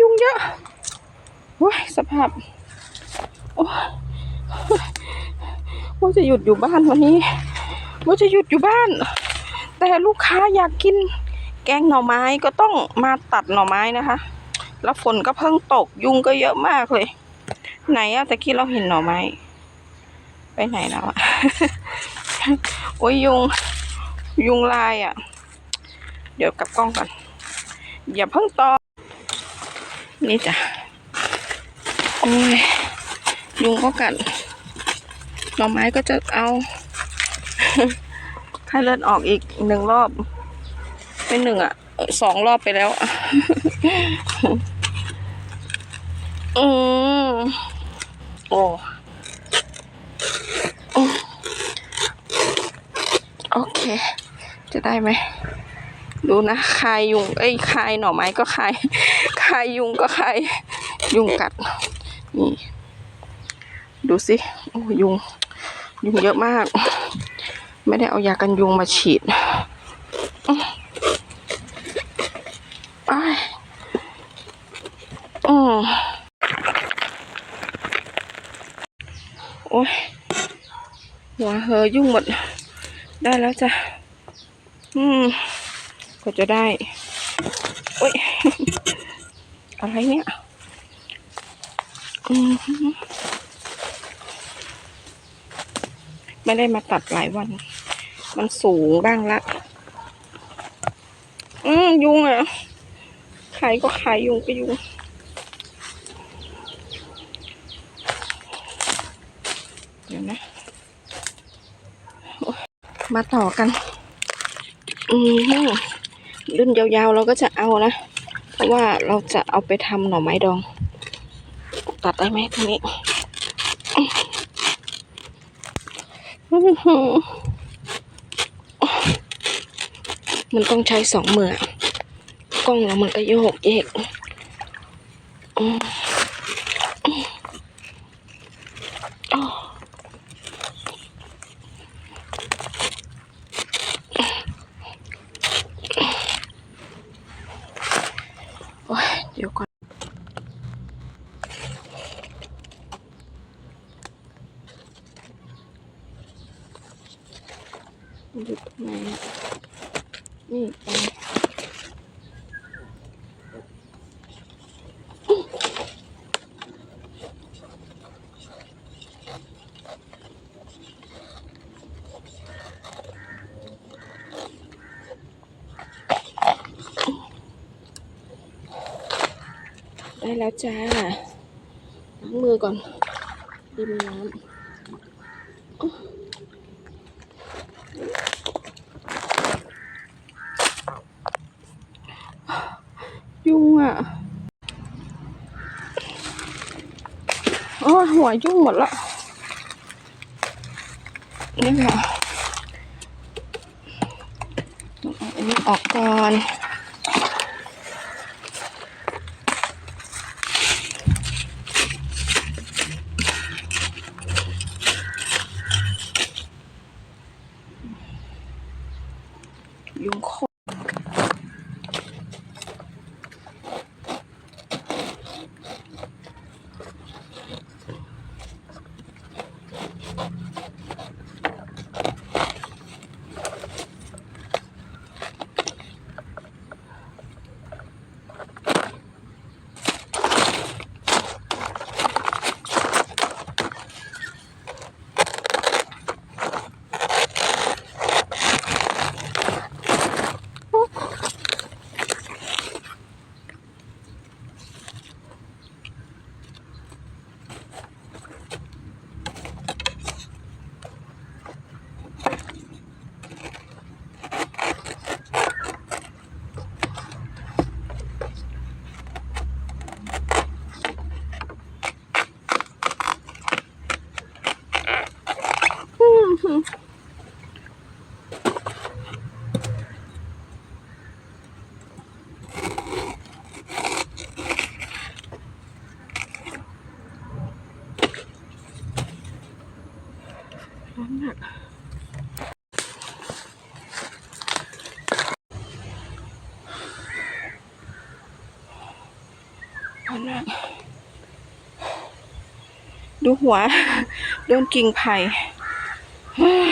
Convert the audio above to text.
ยุงเยอะโอ้ยสภาพ โอ้ว่าจะหยุดอยู่บ้านวันนี้ว่าจะหยุดอยู่บ้าน แต่ลูกค้าอยากกิน แกงหน่อไม้ก็ต้องมาตัดหน่อไม้นะคะ แล้วฝนก็เพิ่งตกยุงก็เยอะมากเลย ไหนอะตะกี้เราเห็นหน่อไม้ ไปไหนแล้วอะโอ้ยยุง ยุงลายอะเดี๋ยวกลับกล้องก่อนอย่าเพิ่งตอ นี่จ้ะโอ้ยยุงก็กัดหน่อไม้ก็จะเอาให้เลือดออกอีกหนึ่งรอบ เป็นหนึ่งอะเอ่อสองรอบไปแล้วอืมโอ้อืมโอเค จะได้ไหม ดูนะคายยุง เอ้ยคายหน่อไม้ก็คาย คายยุงก็คายยุงกัด นี่ ดูสิโอ้ยุง ยุงเยอะมาก ไม่ได้เอายากันยุงมาฉีดอื้ออ้ายอืมโอ้ยหัวเหอยุ่งหมด ได้แล้วจ้ะ อืม ก็จะได้ โอ้ย อะไรเนี่ยอืไม่ได้มาตัดหลายวัน มันสูงบ้างละ อืมยุงอะขายก็ขายยุงก็ยุงเดี๋ยวนะ มาต่อกัน อืมรุ่นยาวๆเราก็จะเอานะ ราะว่าเราจะเอาไปทำหน่อไม้ดอง ตัดได้ไหมตรงนี้มันต้องใช้สองมืออะกล้องแล้วมันก็โยกเยกอืมอืมอ้อ โอ้ยเดี๋ยวก่อน มันอยู่ตรงไหนอะนี่ตรงได้ แล้วจ้าล้างมือก่อนดิมน้ำยุงอะโอ้หัวยุ่งหมดละนี่ค่ะต้อเอาอันนี้ออกก่อน ยุ ร้อนมาร้อนดูหัว โดนกิ่งไผ่ Yeah.